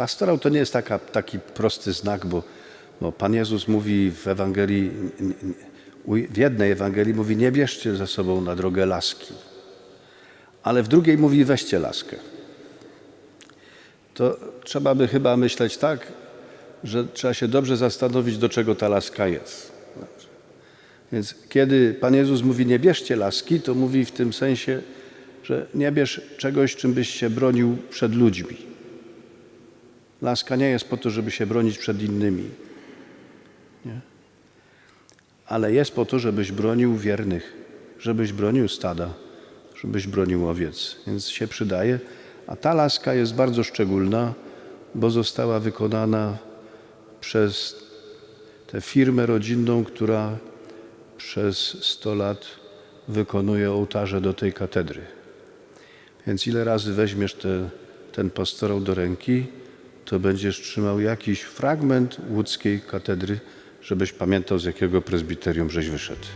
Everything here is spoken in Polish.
Pastorał to nie jest taka, taki prosty znak, bo, Pan Jezus mówi w Ewangelii, w jednej Ewangelii mówi nie bierzcie ze sobą na drogę laski, ale w drugiej mówi weźcie laskę. To trzeba by chyba myśleć tak, że trzeba się dobrze zastanowić, do czego ta laska jest. Więc kiedy Pan Jezus mówi nie bierzcie laski, to mówi w tym sensie, że nie bierz czegoś, czym byś się bronił przed ludźmi. Laska nie jest po to, żeby się bronić przed innymi, nie? ale jest po to, żebyś bronił wiernych, żebyś bronił stada, żebyś bronił owiec. Więc się przydaje. A ta laska jest bardzo szczególna, bo została wykonana przez tę firmę rodzinną, która przez 100 lat wykonuje ołtarze do tej katedry. Więc ile razy weźmiesz te, ten pastorał do ręki, to będziesz trzymał jakiś fragment łódzkiej katedry, żebyś pamiętał, z jakiego prezbiterium żeś wyszedł.